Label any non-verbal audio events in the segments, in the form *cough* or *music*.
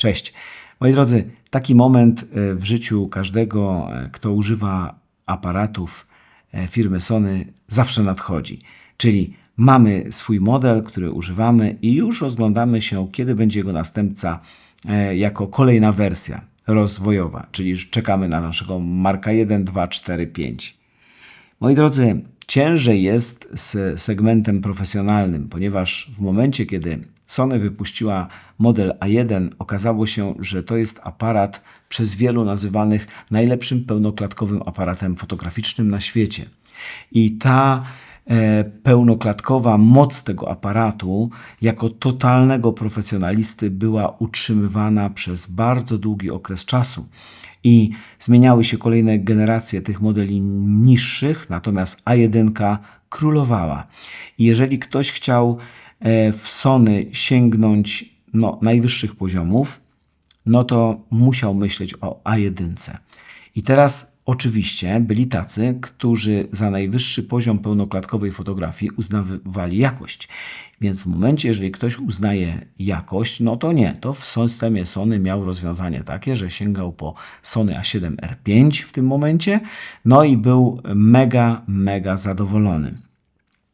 Cześć. Moi drodzy, taki moment e, w życiu każdego, e, kto używa aparatów e, firmy Sony, zawsze nadchodzi. Czyli mamy swój model, który używamy i już rozglądamy się, kiedy będzie jego następca jako kolejna wersja rozwojowa, czyli już czekamy na naszego Marka 1, 2, 4, 5. Moi drodzy, ciężej jest z segmentem profesjonalnym, ponieważ w momencie, kiedy Sony wypuściła model A1, okazało się, że to jest aparat przez wielu nazywanych najlepszym pełnoklatkowym aparatem fotograficznym na świecie. I ta e, pełnoklatkowa moc tego aparatu jako totalnego profesjonalisty była utrzymywana przez bardzo długi okres czasu. I zmieniały się kolejne generacje tych modeli niższych, natomiast A1 królowała. I jeżeli ktoś chciał w Sony sięgnąć no, najwyższych poziomów, no to musiał myśleć o A1. I teraz oczywiście byli tacy, którzy za najwyższy poziom pełnoklatkowej fotografii uznawali jakość. Więc w momencie, jeżeli ktoś uznaje jakość, no to nie. To w systemie Sony miał rozwiązanie takie, że sięgał po Sony A7R5 w tym momencie, no i był mega, mega zadowolony.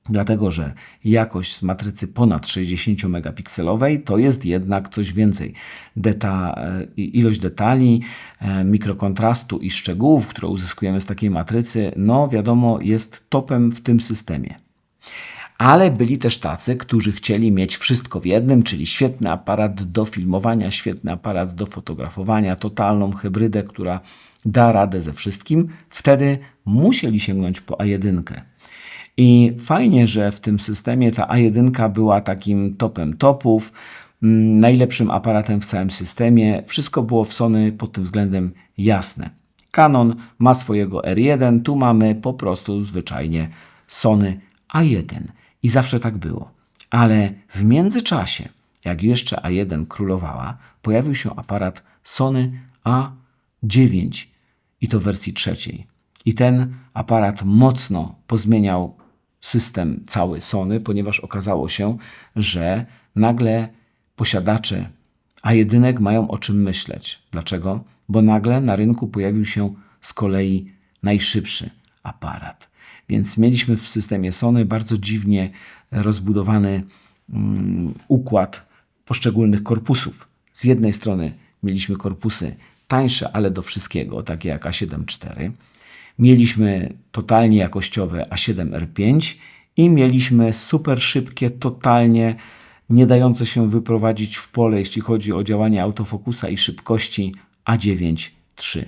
Dlatego, że jakość z matrycy ponad 60 megapikselowej to jest jednak coś więcej. Deta, e, ilość detali, e, mikrokontrastu i szczegółów, które uzyskujemy z takiej matrycy, no wiadomo, jest topem w tym systemie. Ale byli też tacy, którzy chcieli mieć wszystko w jednym, czyli świetny aparat do filmowania, świetny aparat do fotografowania, totalną hybrydę, która da radę ze wszystkim. Wtedy musieli sięgnąć po A1. I fajnie, że w tym systemie ta A1 była takim topem topów, mm, najlepszym aparatem w całym systemie. Wszystko było w Sony pod tym względem jasne. Canon ma swojego R1, tu mamy po prostu zwyczajnie Sony A1 i zawsze tak było. Ale w międzyczasie, jak jeszcze A1 królowała, pojawił się aparat Sony A9 i to w wersji trzeciej. I ten aparat mocno pozmieniał system cały Sony, ponieważ okazało się, że nagle posiadacze A1 mają o czym myśleć. Dlaczego? Bo nagle na rynku pojawił się z kolei najszybszy aparat. Więc mieliśmy w systemie Sony bardzo dziwnie rozbudowany um, układ poszczególnych korpusów. Z jednej strony mieliśmy korpusy tańsze, ale do wszystkiego, takie jak A7 IV. Mieliśmy totalnie jakościowe A7R5 i mieliśmy super szybkie, totalnie nie dające się wyprowadzić w pole, jeśli chodzi o działanie autofokusa i szybkości A9 III.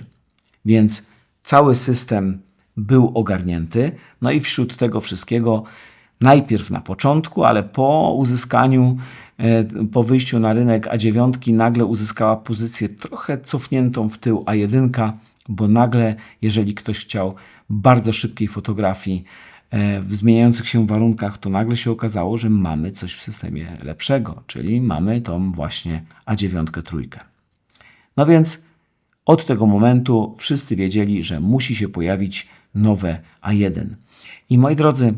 Więc cały system był ogarnięty. No i wśród tego wszystkiego, najpierw na początku, ale po uzyskaniu, e, po wyjściu na rynek A9, nagle uzyskała pozycję trochę cofniętą w tył A1 bo nagle, jeżeli ktoś chciał bardzo szybkiej fotografii e, w zmieniających się warunkach, to nagle się okazało, że mamy coś w systemie lepszego, czyli mamy tą właśnie A9 trójkę. No więc od tego momentu wszyscy wiedzieli, że musi się pojawić nowe A1. I moi drodzy,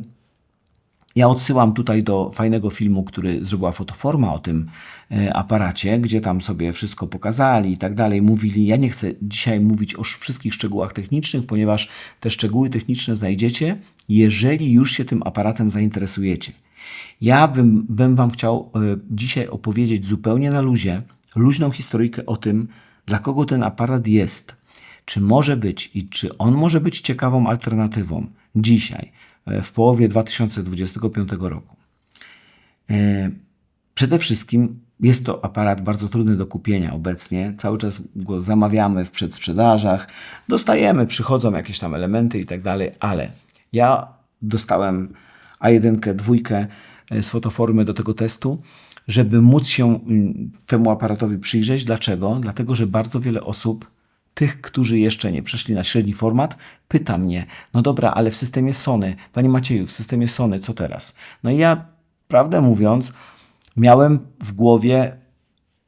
ja odsyłam tutaj do fajnego filmu, który zrobiła Fotoforma o tym e, aparacie, gdzie tam sobie wszystko pokazali i tak dalej. Mówili, ja nie chcę dzisiaj mówić o wszystkich szczegółach technicznych, ponieważ te szczegóły techniczne znajdziecie, jeżeli już się tym aparatem zainteresujecie. Ja bym, bym Wam chciał e, dzisiaj opowiedzieć zupełnie na luzie, luźną historyjkę o tym, dla kogo ten aparat jest, czy może być i czy on może być ciekawą alternatywą dzisiaj w połowie 2025 roku. E, przede wszystkim jest to aparat bardzo trudny do kupienia obecnie. Cały czas go zamawiamy w przedsprzedażach, dostajemy, przychodzą jakieś tam elementy i tak dalej, ale ja dostałem A1, dwójkę e, z fotoformy do tego testu, żeby móc się mm, temu aparatowi przyjrzeć. Dlaczego? Dlatego, że bardzo wiele osób tych, którzy jeszcze nie przeszli na średni format, pyta mnie, no dobra, ale w systemie Sony, Panie Macieju, w systemie Sony, co teraz? No i ja, prawdę mówiąc, miałem w głowie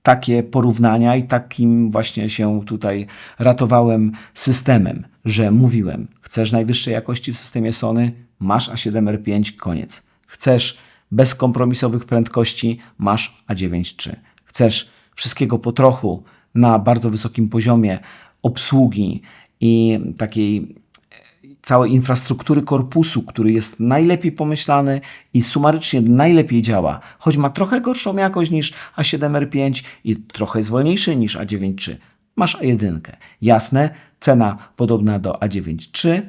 takie porównania i takim właśnie się tutaj ratowałem systemem, że mówiłem, chcesz najwyższej jakości w systemie Sony, masz A7R5, koniec. Chcesz bezkompromisowych prędkości, masz A9 III. Chcesz wszystkiego po trochu na bardzo wysokim poziomie obsługi i takiej całej infrastruktury korpusu, który jest najlepiej pomyślany i sumarycznie najlepiej działa, choć ma trochę gorszą jakość niż A7R5 i trochę jest wolniejszy niż A9 Masz A1. Jasne, cena podobna do A9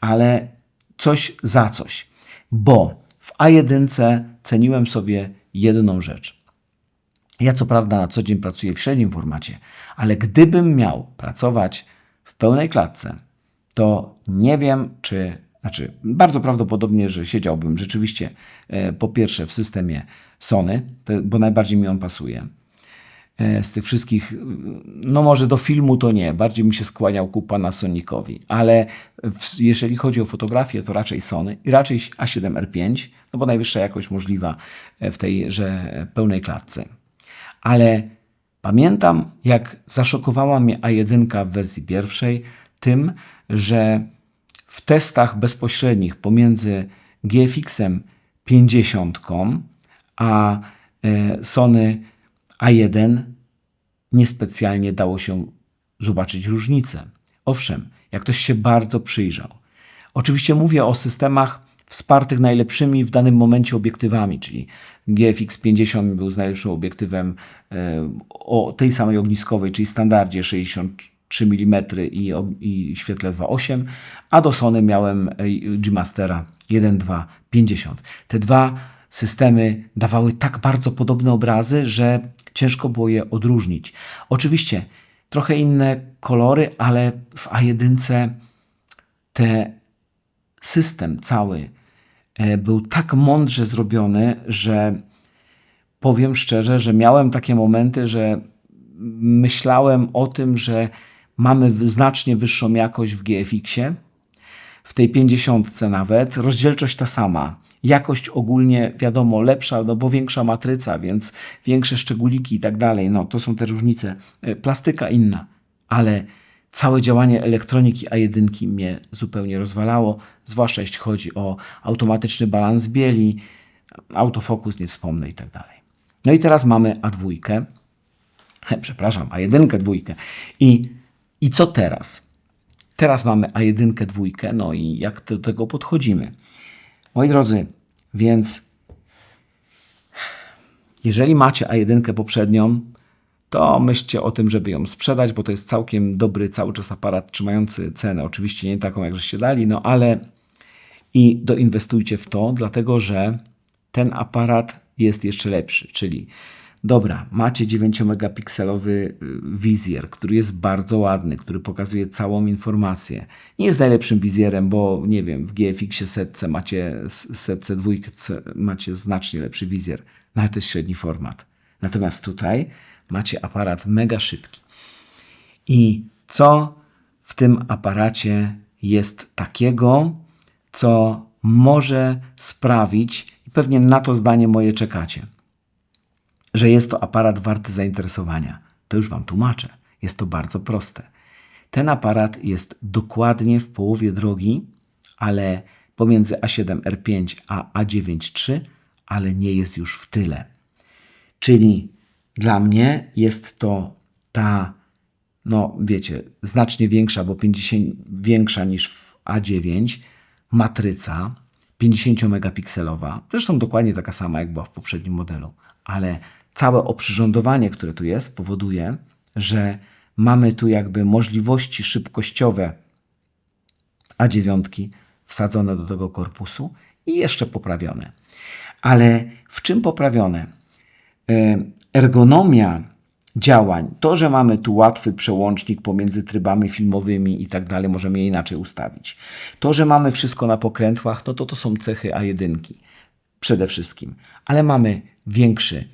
ale coś za coś. Bo w A1 ceniłem sobie jedną rzecz. Ja co prawda na co dzień pracuję w średnim formacie, ale gdybym miał pracować w pełnej klatce, to nie wiem, czy. Znaczy, bardzo prawdopodobnie, że siedziałbym rzeczywiście e, po pierwsze w systemie Sony, bo najbardziej mi on pasuje. E, z tych wszystkich, no może do filmu to nie, bardziej mi się skłaniał ku Panasonicowi, ale w, jeżeli chodzi o fotografię, to raczej Sony i raczej A7R5, no bo najwyższa jakość możliwa e, w tejże pełnej klatce. Ale pamiętam, jak zaszokowała mnie A1 w wersji pierwszej tym, że w testach bezpośrednich pomiędzy GFX-em 50 a e, Sony A1 niespecjalnie dało się zobaczyć różnicę. Owszem, jak ktoś się bardzo przyjrzał. Oczywiście mówię o systemach wspartych najlepszymi w danym momencie obiektywami, czyli GFX 50 był z najlepszym obiektywem e, o tej samej ogniskowej, czyli standardzie 60 3 mm i, i świetle 2.8, a do Sony miałem e, G-Mastera 1.2 50. Te dwa systemy dawały tak bardzo podobne obrazy, że ciężko było je odróżnić. Oczywiście trochę inne kolory, ale w A1 ten system cały był tak mądrze zrobiony, że powiem szczerze, że miałem takie momenty, że myślałem o tym, że mamy znacznie wyższą jakość w GFX-ie, w tej 50 nawet, rozdzielczość ta sama. Jakość ogólnie, wiadomo, lepsza, no bo większa matryca, więc większe szczególiki i tak dalej. No, to są te różnice. E, plastyka inna, ale całe działanie elektroniki A1 mnie zupełnie rozwalało, zwłaszcza jeśli chodzi o automatyczny balans bieli, autofokus, nie wspomnę i tak dalej. No i teraz mamy A2, *laughs* przepraszam, A1, dwójkę i i co teraz? Teraz mamy A1, dwójkę, no i jak do tego podchodzimy? Moi drodzy, więc jeżeli macie A1 poprzednią, to myślcie o tym, żeby ją sprzedać, bo to jest całkiem dobry cały czas aparat trzymający cenę. Oczywiście nie taką, jak żeście dali, no ale i doinwestujcie w to, dlatego że ten aparat jest jeszcze lepszy, czyli Dobra, macie 9-megapikselowy y, wizjer, który jest bardzo ładny, który pokazuje całą informację. Nie jest najlepszym wizjerem, bo nie wiem, w GFX-ie setce macie, setce dwójce macie znacznie lepszy wizjer, no ale to jest średni format. Natomiast tutaj macie aparat mega szybki. I co w tym aparacie jest takiego, co może sprawić, i pewnie na to zdanie moje czekacie – że jest to aparat warty zainteresowania. To już Wam tłumaczę. Jest to bardzo proste. Ten aparat jest dokładnie w połowie drogi, ale pomiędzy A7R5 a A9 ale nie jest już w tyle. Czyli dla mnie jest to ta, no wiecie, znacznie większa, bo 50 większa niż w A9 matryca 50 megapikselowa. Zresztą dokładnie taka sama jak była w poprzednim modelu, ale całe oprzyrządowanie, które tu jest, powoduje, że mamy tu jakby możliwości szybkościowe A9 wsadzone do tego korpusu i jeszcze poprawione. Ale w czym poprawione? Ergonomia działań, to, że mamy tu łatwy przełącznik pomiędzy trybami filmowymi i tak dalej, możemy je inaczej ustawić. To, że mamy wszystko na pokrętłach, no to to są cechy A1 przede wszystkim. Ale mamy większy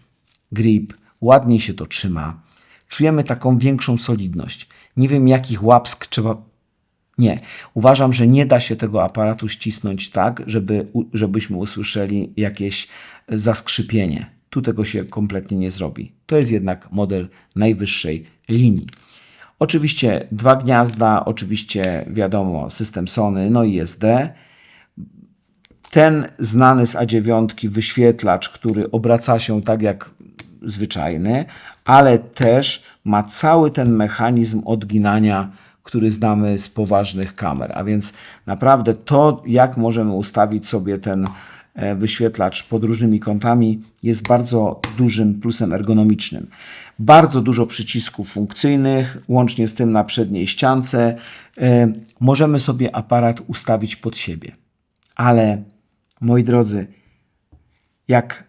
grip, ładniej się to trzyma. Czujemy taką większą solidność. Nie wiem, jakich łapsk trzeba. Nie. Uważam, że nie da się tego aparatu ścisnąć tak, żeby, żebyśmy usłyszeli jakieś zaskrzypienie. Tu tego się kompletnie nie zrobi. To jest jednak model najwyższej linii. Oczywiście dwa gniazda, oczywiście wiadomo, system Sony, no i SD. Ten znany z A9 wyświetlacz, który obraca się tak jak zwyczajny, ale też ma cały ten mechanizm odginania, który znamy z poważnych kamer. A więc naprawdę to, jak możemy ustawić sobie ten wyświetlacz pod różnymi kątami, jest bardzo dużym plusem ergonomicznym. Bardzo dużo przycisków funkcyjnych, łącznie z tym na przedniej ściance. E, możemy sobie aparat ustawić pod siebie. Ale moi drodzy, jak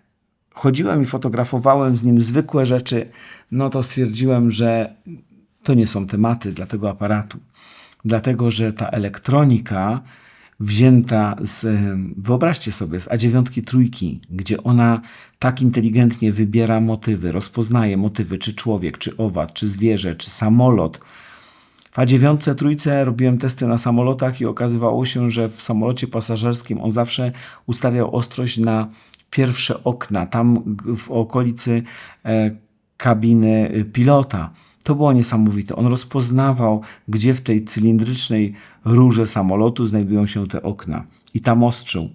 chodziłem i fotografowałem z nim zwykłe rzeczy, no to stwierdziłem, że to nie są tematy dla tego aparatu. Dlatego, że ta elektronika wzięta z, wyobraźcie sobie, z A9 trójki, gdzie ona tak inteligentnie wybiera motywy, rozpoznaje motywy, czy człowiek, czy owad, czy zwierzę, czy samolot. W A9 trójce robiłem testy na samolotach i okazywało się, że w samolocie pasażerskim on zawsze ustawiał ostrość na pierwsze okna, tam w okolicy e, kabiny y, pilota. To było niesamowite. On rozpoznawał, gdzie w tej cylindrycznej rurze samolotu znajdują się te okna i tam ostrzył.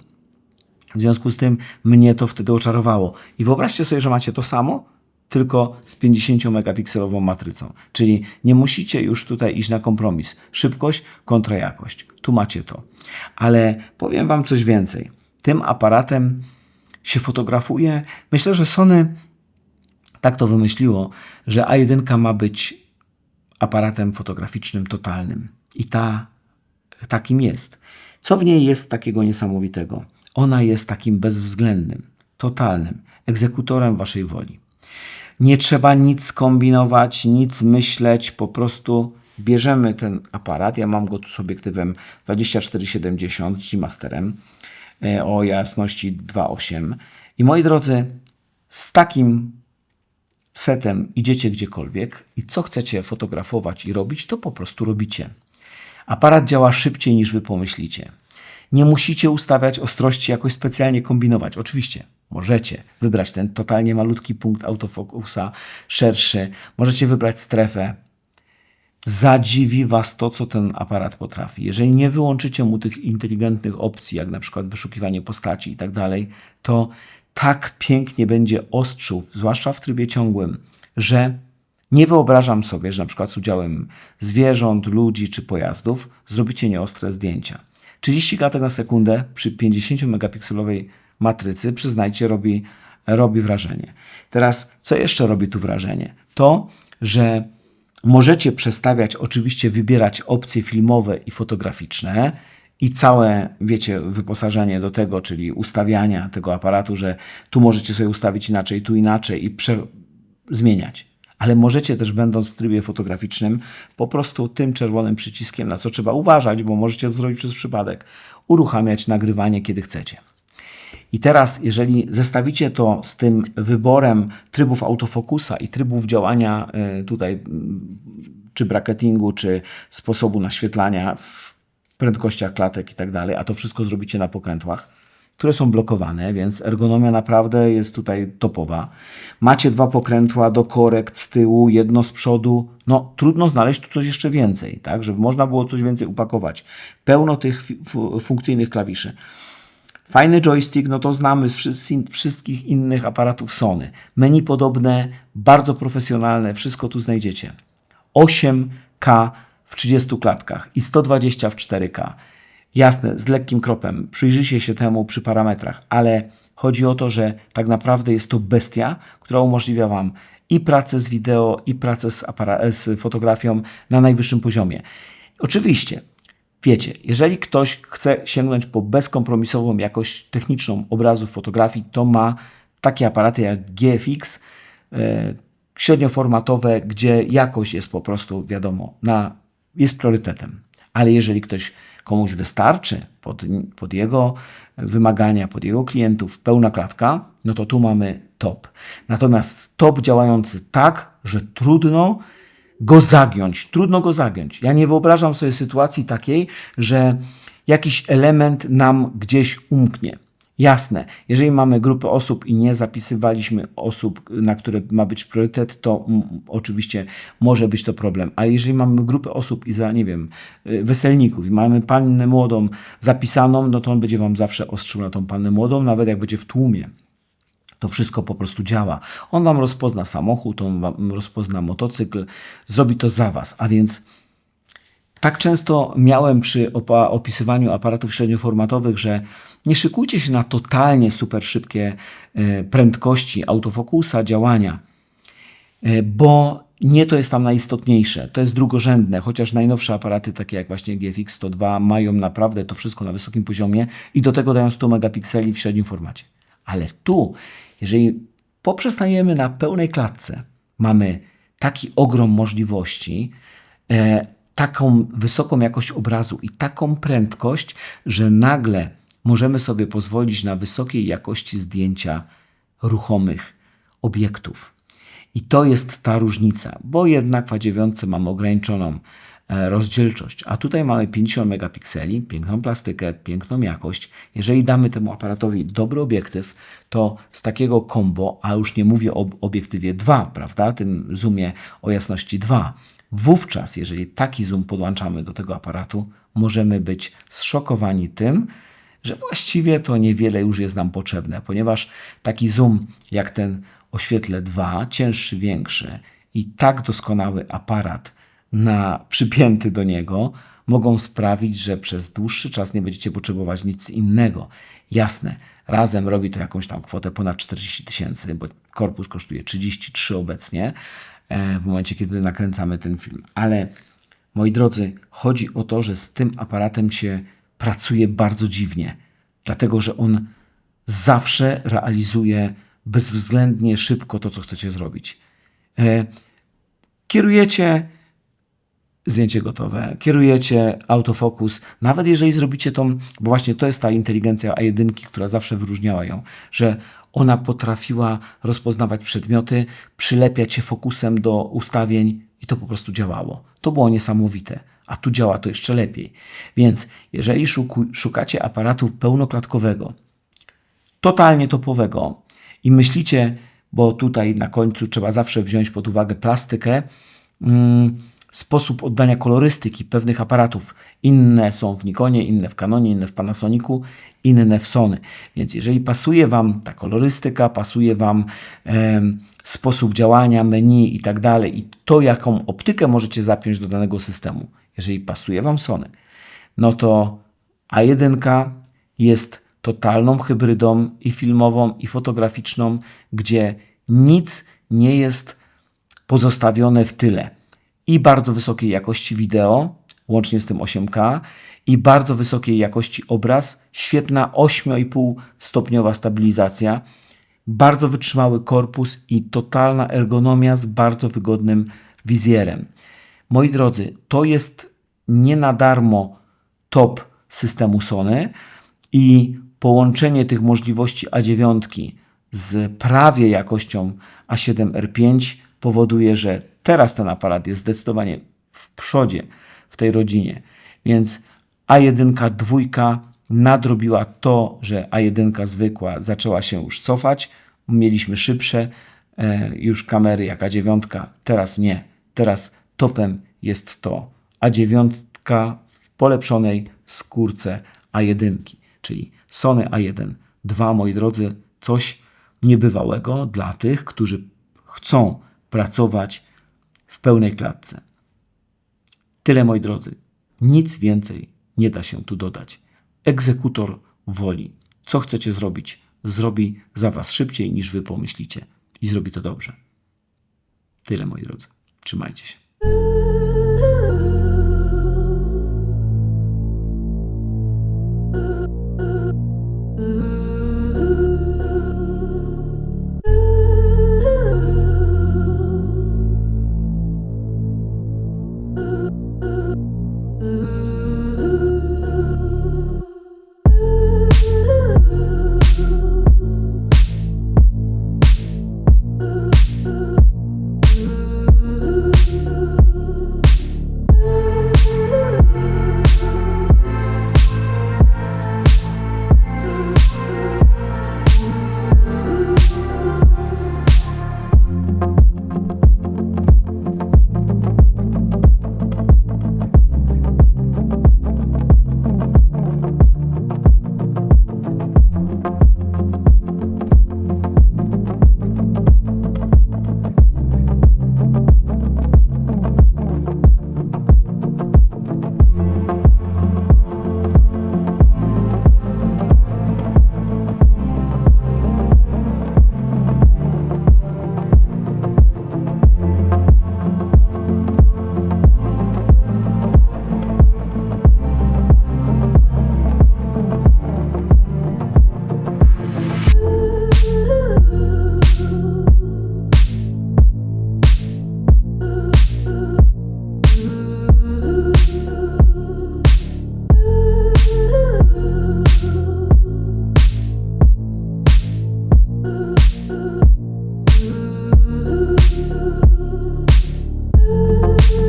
W związku z tym mnie to wtedy oczarowało. I wyobraźcie sobie, że macie to samo, tylko z 50 megapikselową matrycą. Czyli nie musicie już tutaj iść na kompromis. Szybkość kontra jakość. Tu macie to. Ale powiem Wam coś więcej. Tym aparatem się fotografuje. Myślę, że Sony tak to wymyśliło, że A1 ma być aparatem fotograficznym totalnym. I ta takim jest. Co w niej jest takiego niesamowitego? Ona jest takim bezwzględnym, totalnym egzekutorem waszej woli. Nie trzeba nic kombinować, nic myśleć, po prostu bierzemy ten aparat. Ja mam go tu z obiektywem 2470 z Masterem e, o jasności 2.8. I moi drodzy, z takim setem idziecie gdziekolwiek i co chcecie fotografować i robić, to po prostu robicie. Aparat działa szybciej niż wy pomyślicie. Nie musicie ustawiać ostrości, jakoś specjalnie kombinować. Oczywiście możecie wybrać ten totalnie malutki punkt autofokusa, szerszy. Możecie wybrać strefę. Zadziwi Was to, co ten aparat potrafi. Jeżeli nie wyłączycie mu tych inteligentnych opcji, jak na przykład wyszukiwanie postaci i tak dalej, to tak pięknie będzie ostrzył, zwłaszcza w trybie ciągłym, że nie wyobrażam sobie, że na przykład z udziałem zwierząt, ludzi czy pojazdów zrobicie nieostre zdjęcia. 30 klatek na sekundę przy 50 megapikselowej matrycy, przyznajcie, robi, robi wrażenie. Teraz, co jeszcze robi tu wrażenie? To, że możecie przestawiać, oczywiście wybierać opcje filmowe i fotograficzne, i całe, wiecie, wyposażenie do tego, czyli ustawiania tego aparatu, że tu możecie sobie ustawić inaczej, tu inaczej i prze... zmieniać. Ale możecie też, będąc w trybie fotograficznym, po prostu tym czerwonym przyciskiem, na co trzeba uważać, bo możecie to zrobić przez przypadek, uruchamiać nagrywanie, kiedy chcecie. I teraz, jeżeli zestawicie to z tym wyborem trybów autofokusa i trybów działania y, tutaj, czy bracketingu, czy sposobu naświetlania w prędkościach klatek i tak dalej, a to wszystko zrobicie na pokrętłach, które są blokowane, więc ergonomia naprawdę jest tutaj topowa. Macie dwa pokrętła do korekt z tyłu, jedno z przodu. No, trudno znaleźć tu coś jeszcze więcej, tak, żeby można było coś więcej upakować. Pełno tych funkcyjnych klawiszy. Fajny joystick, no to znamy z wszystkich innych aparatów Sony. Menu podobne, bardzo profesjonalne, wszystko tu znajdziecie. 8K w 30 klatkach i 120 w 4K. Jasne, z lekkim kropem, przyjrzyjcie się temu przy parametrach, ale chodzi o to, że tak naprawdę jest to bestia, która umożliwia Wam i pracę z wideo, i pracę z, z fotografią na najwyższym poziomie. Oczywiście, wiecie, jeżeli ktoś chce sięgnąć po bezkompromisową jakość techniczną obrazów, fotografii, to ma takie aparaty jak GFX, yy, średnioformatowe, gdzie jakość jest po prostu, wiadomo, na jest priorytetem. Ale jeżeli ktoś komuś wystarczy pod, pod jego wymagania, pod jego klientów pełna klatka, no to tu mamy top. Natomiast top działający tak, że trudno go zagiąć. Trudno go zagiąć. Ja nie wyobrażam sobie sytuacji takiej, że jakiś element nam gdzieś umknie. Jasne, jeżeli mamy grupę osób i nie zapisywaliśmy osób, na które ma być priorytet, to oczywiście może być to problem. Ale jeżeli mamy grupę osób i za, nie wiem, y, weselników i mamy pannę młodą zapisaną, no to on będzie Wam zawsze ostrzył na tą pannę młodą, nawet jak będzie w tłumie. To wszystko po prostu działa. On wam rozpozna samochód, on wam rozpozna motocykl, zrobi to za was. A więc tak często miałem przy opisywaniu aparatów średnioformatowych, że nie szykujcie się na totalnie super szybkie e, prędkości autofokusa, działania, e, bo nie to jest tam najistotniejsze, to jest drugorzędne, chociaż najnowsze aparaty, takie jak właśnie GFX 102, mają naprawdę to wszystko na wysokim poziomie i do tego dają 100 megapikseli w średnim formacie. Ale tu, jeżeli poprzestajemy na pełnej klatce, mamy taki ogrom możliwości, e, taką wysoką jakość obrazu i taką prędkość, że nagle możemy sobie pozwolić na wysokiej jakości zdjęcia ruchomych obiektów. I to jest ta różnica, bo jednak w A9 mamy ograniczoną e, rozdzielczość, a tutaj mamy 50 megapikseli, piękną plastykę, piękną jakość. Jeżeli damy temu aparatowi dobry obiektyw, to z takiego combo, a już nie mówię o obiektywie 2, prawda, tym zoomie o jasności 2, wówczas, jeżeli taki zoom podłączamy do tego aparatu, możemy być zszokowani tym, że właściwie to niewiele już jest nam potrzebne, ponieważ taki zoom jak ten o świetle 2, cięższy, większy i tak doskonały aparat na, przypięty do niego mogą sprawić, że przez dłuższy czas nie będziecie potrzebować nic innego. Jasne, razem robi to jakąś tam kwotę ponad 40 tysięcy, bo korpus kosztuje 33 obecnie e, w momencie, kiedy nakręcamy ten film. Ale moi drodzy, chodzi o to, że z tym aparatem się pracuje bardzo dziwnie, dlatego że on zawsze realizuje bezwzględnie szybko to, co chcecie zrobić. E, kierujecie zdjęcie gotowe, kierujecie autofokus, nawet jeżeli zrobicie tą, bo właśnie to jest ta inteligencja A1, która zawsze wyróżniała ją, że ona potrafiła rozpoznawać przedmioty, przylepiać się fokusem do ustawień i to po prostu działało. To było niesamowite, a tu działa to jeszcze lepiej. Więc jeżeli szukacie aparatu pełnoklatkowego, totalnie topowego i myślicie, bo tutaj na końcu trzeba zawsze wziąć pod uwagę plastykę, mm, sposób oddania kolorystyki pewnych aparatów. Inne są w Nikonie, inne w Canonie, inne w Panasonicu, inne w Sony. Więc jeżeli pasuje Wam ta kolorystyka, pasuje Wam em, sposób działania, menu i tak dalej, i to, jaką optykę możecie zapiąć do danego systemu, jeżeli pasuje Wam Sony, no to A1 jest totalną hybrydą i filmową, i fotograficzną, gdzie nic nie jest pozostawione w tyle. I bardzo wysokiej jakości wideo, łącznie z tym 8K, i bardzo wysokiej jakości obraz, świetna 8,5 stopniowa stabilizacja, bardzo wytrzymały korpus i totalna ergonomia z bardzo wygodnym wizjerem. Moi drodzy, to jest nie na darmo top systemu Sony i połączenie tych możliwości A9 z prawie jakością A7R5 powoduje, że teraz ten aparat jest zdecydowanie w przodzie w tej rodzinie. Więc A1 dwójka nadrobiła to, że A1 zwykła zaczęła się już cofać. Mieliśmy szybsze e, już kamery jak A9, teraz nie. Teraz topem jest to A9 w polepszonej skórce A1, czyli Sony A1 II, moi drodzy, coś niebywałego dla tych, którzy chcą pracować w pełnej klatce. Tyle, moi drodzy. Nic więcej nie da się tu dodać. Egzekutor woli. Co chcecie zrobić, zrobi za Was szybciej niż Wy pomyślicie i zrobi to dobrze. Tyle, moi drodzy. Trzymajcie się.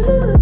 you.